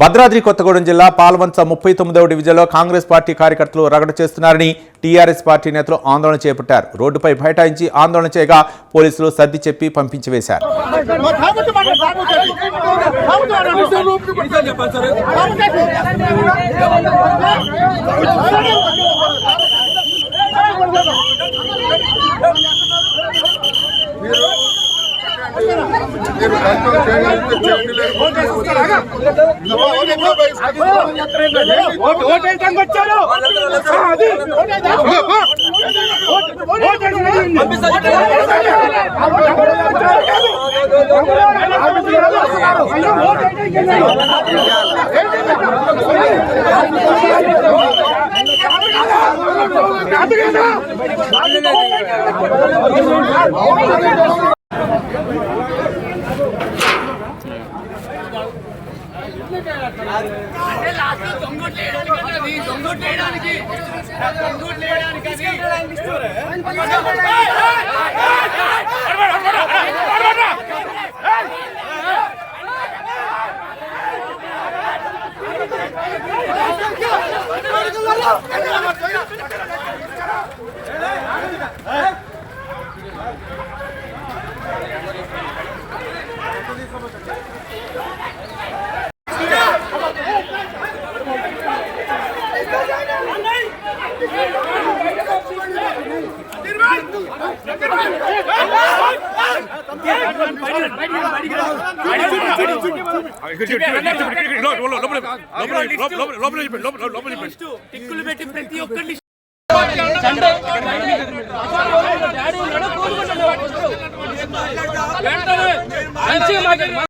భద్రాద్రి కొత్తగూడెం జిల్లా పాల్వంచ ముప్పై తొమ్మిదవ డివిజన్లో కాంగ్రెస్ పార్టీ కార్యకర్తలు రగడ చేస్తున్నారని టీఆర్ఎస్ పార్టీ నేతలు ఆందోళన చేపట్టారు. రోడ్డుపై బైఠాయించి ఆందోళన చేయగా పోలీసులు సర్ది చెప్పి పంపించివేశారు. మీరు కంట్రోల్ చేయగలిగితే చెప్పి ఓటేయడానికి టిక్కులు పెట్టి ప్రతి ఒక్కరిని పిల్లకీయడానికా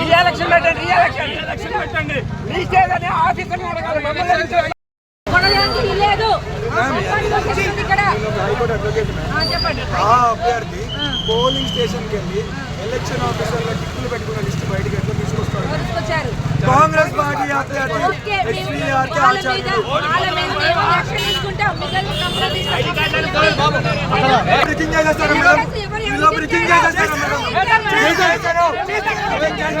పెట్టండి పెట్టండి ఆఫీసర్ని అడగాలి మమ్మల్ని అభ్యర్థి పోలింగ్ స్టేషన్కి వెళ్ళి ఎలక్షన్ ఆఫీసర్ల టిక్కులు పెట్టుకున్న లిస్ట్ బయటకు ఎట్లా తీసుకొస్తారు? కాంగ్రెస్ పార్టీ అభ్యర్థి ఓకే మేము ఎస్వీఆర్కి వాళ్ళ మీద ఆచార్యులు వాళ్ళ మీద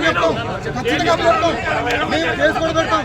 మేడం ఖచ్చితంగా మేము కేసు కూడా పెడతాం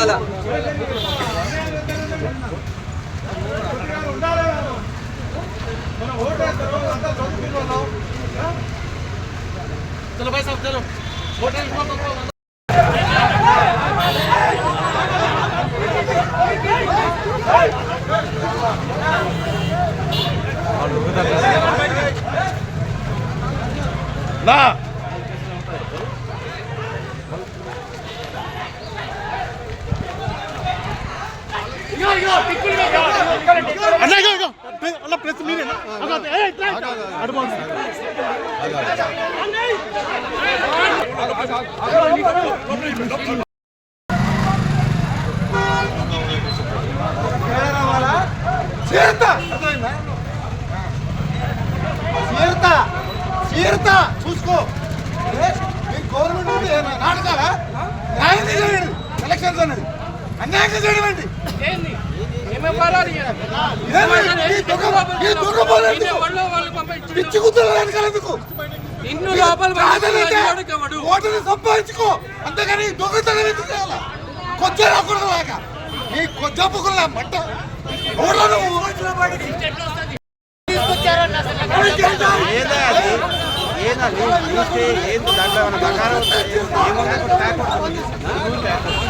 లేదు. అందరూ విద్యార్థులతో మాట్లాడుతున్నారు గట్టిగా తీయాలా చీరతా పిచ్చి కుక్కలు వెనకాల ఎందుకు? నిన్ను లోపల ఓటుని సంపాదించుకో. అంతేగాని దొంగతనం ఎందుకు చేయాలా? కొద్దిగా రాకూడదు లాగా నీ కొద్దిగా పుక్కుల మట్ట ఓట్ల నువ్వు We want justice. We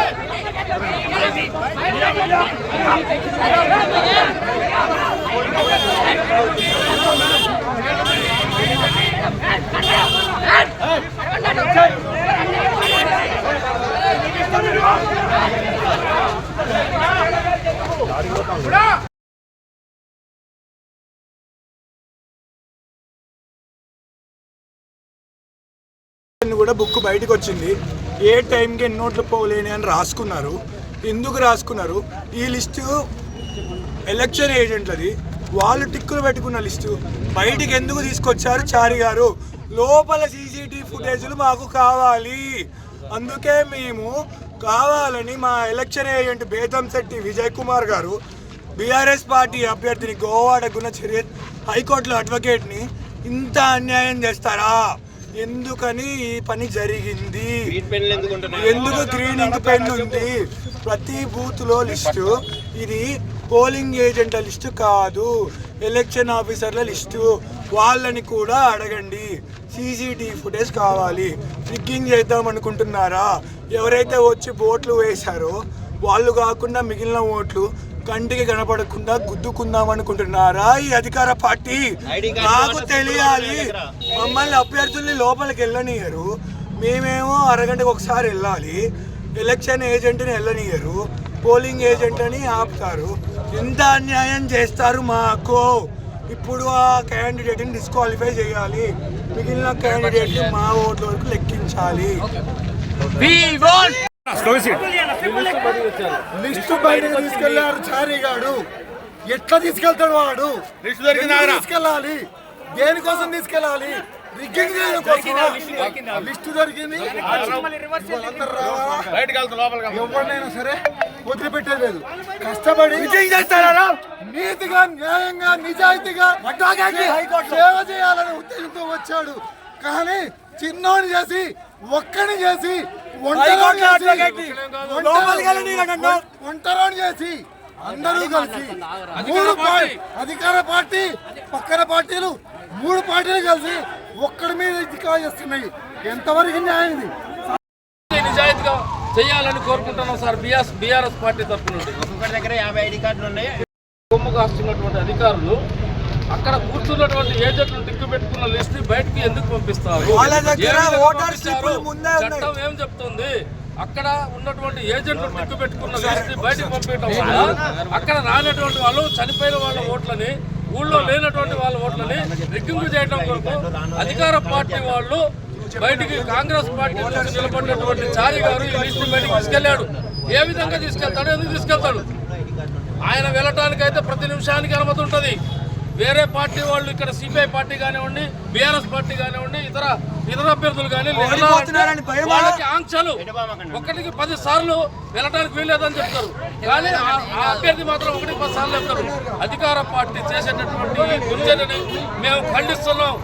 Thank you. కూడా బుక్ బయటకు వచ్చింది ఏ టైంకి ఎన్ని నోట్లు పోలేని అని రాసుకున్నారు. ఎందుకు రాసుకున్నారు? ఈ లిస్టు ఎలక్షన్ ఏజెంట్లది. వాళ్ళు టిక్కులు పెట్టుకున్న లిస్టు. బయటికి ఎందుకు తీసుకొచ్చారు చారి గారు? లోపల సీసీటీవీ ఫుటేజ్లు మాకు కావాలి. అందుకే మేము కావాలని మా election agent Betham Shetty Vijay Kumar garu BRS party అభ్యర్థిని గోవా గుణ చర్య హైకోర్టులో అడ్వకేట్ని ఇంత అన్యాయం చేస్తారా? ఎందుకని ఈ పని జరిగింది? ఎందుకు గ్రీన్ ఇంక్ పెన్ ఉంది? ప్రతి బూత్లో లిస్టు ఇది పోలింగ్ ఏజెంట్ల లిస్టు కాదు ఎలక్షన్ ఆఫీసర్ల లిస్టు. వాళ్ళని కూడా అడగండి. సీసీటీవీ ఫుటేజ్ కావాలి. రిగ్గింగ్ చేద్దాం అనుకుంటున్నారా? ఎవరైతే వచ్చి ఓట్లు వేశారో వాళ్ళు కాకుండా మిగిలిన ఓట్లు కంటికి కనపడకుండా గుద్దుకుందాం అనుకుంటున్నారా ఈ అధికార పార్టీ? నాకు తెలియాలి. మమ్మల్ని అభ్యర్థుల్ని లోపలికి వెళ్ళనియరు. మేమేమో అరగంటకు ఒకసారి వెళ్ళాలి. ఎలక్షన్ ఏజెంట్ని వెళ్ళనియరు. పోలింగ్ ఏజెంట్ అని ఆపుతారు. ఎంత అన్యాయం చేస్తారు మాకు? ఇప్పుడు ఆ క్యాండిడేట్ని డిస్క్వాలిఫై చేయాలి. మిగిలిన క్యాండిడేట్ మా ఓట్ల వరకు లెక్కించాలి. లిస్టు బయటకు తీసుకెళ్ళారు చారీగాడు ఎట్లా తీసుకెళ్తాడు వాడు? ఎందుకు తీసుకెళ్ళాలి? దేనికోసం తీసుకెళ్ళాలి? రిగ్గింగ్? లిస్టు దొరికింది? ఎవరినైనా సరే వదిలిపెట్టేది లేదు కష్టపడి నీతిగా న్యాయంగా నిజాయితీగా సేవ చేయాలనే ఉద్దేశంతో వచ్చాడు. కానీ చిన్నోని చేసి ఒక్కని చేసి ఒంటరిని చేసి ఒంటరి- ఒంటరిని చేసి అందరూ కలిసి మూడు అధికార పార్టీ పక్కన పార్టీలు మూడు పార్టీలు కలిసి ఒక్కడి మీద ఇదిగా చేస్తున్నాయి. ఎంతవరకు న్యాయం ఇది? నిజాయితీగా చేయాలని కోరుకుంటున్నాం సార్. బిఆర్ఎస్ బీఆర్ఎస్ పార్టీ తరఫు నుండి ఒక్కొక్కరి దగ్గర యాభై ఐడి కార్డులు ఉన్నాయి. కొమ్ము కాస్తున్నటువంటి అధికారులు అక్కడ కూర్చున్నటువంటి ఏజెంట్లు దిక్కు పెట్టుకున్న లిస్ట్ బయటకు ఎందుకు పంపిస్తారు. చట్టం ఏం చెప్తుంది? అక్కడ ఉన్నటువంటి ఏజెంట్లు దిక్కు పెట్టుకున్న లిస్ట్ బయటకు పంపించడం వల్ల అక్కడ రానటువంటి వాళ్ళు చనిపోయిన వాళ్ళ ఓట్లని ఊళ్ళో లేనటువంటి వాళ్ళ ఓట్లని రిగ్గింగ్ చేయడం కొరకు అధికార పార్టీ వాళ్ళు బయటికి కాంగ్రెస్ పార్టీ నుంచి నిలబడినటువంటి చారి గారు ఈ లిస్ట్ బయటికి తీసుకెళ్ళాడు. ఏ విధంగా తీసుకెళ్తాడు? ఎందుకు తీసుకెళ్తాడు? ఆయన వెళ్ళటానికి అయితే ప్రతి నిమిషానికి అనుమతి ఉంటుంది. వేరే పార్టీ వాళ్ళు ఇక్కడ సిపిఐ పార్టీ కానివ్వండి బీఆర్ఎస్ పార్టీ కానివ్వండి ఇతర ఇతర అభ్యర్థులు కానీ? వాళ్ళకి ఆంక్షలు ఒకటికి పది సార్లు వెళ్ళడానికి వీల్లేదని చెప్తారు. కానీ ఆ- అభ్యర్థి మాత్రం ఒకటికి పది సార్లు చెప్తారు. అధికార పార్టీ చేసేటటువంటి ఈ దుర్జనని మేము ఖండిస్తున్నాం.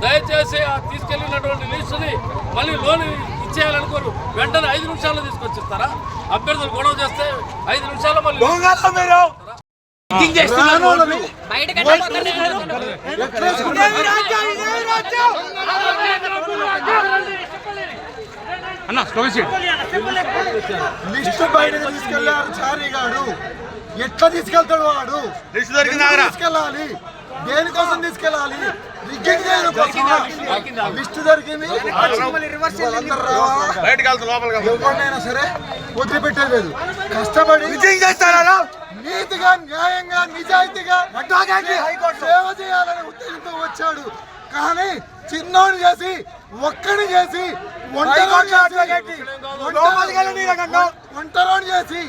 దయచేసి ఆ తీసుకెళ్ళినటువంటి లిస్టుని మళ్ళీ లోన్ ఇచ్చేయాలనుకోరు. వెంటనే ఐదు నిమిషాల్లో తీసుకొచ్చిస్తారా? అభ్యర్థులు గొడవ చేస్తే ఐదు నిమిషాల్లో మళ్ళీ రానోళ్ళని లిస్టు బయటకు తీసుకెళ్ళారు చారీగాడు ఎట్లా తీసుకెళ్తాడు వాడు? ఎందుకు తీసుకెళ్ళాలి? దేనికోసం తీసుకెళ్ళాలి? లిస్టు దొరికింది? ఎవరినైనా సరే వదిలిపెట్టేది లేదు. కష్టపడి నీతిగా న్యాయంగా నిజాయితీగా సేవ చేయాలనే ఉద్దేశంతో వచ్చాడు. కానీ చిన్నోని చేసి ఒక్కని చేసి ఒంటరిని చేసి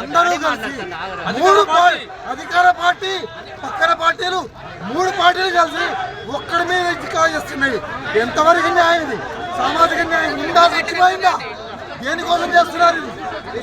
అందరూ కలిసి మూడు అధికార పార్టీ. పక్కన పార్టీలు మూడు పార్టీలు కలిసి ఒక్కడి మీద ఇదిగా చేస్తున్నాయి ఎంతవరకు న్యాయం ఇది? సామాజిక న్యాయం ఉందా? సత్యమైందా దేనికోసం చేస్తున్నారు? ఇది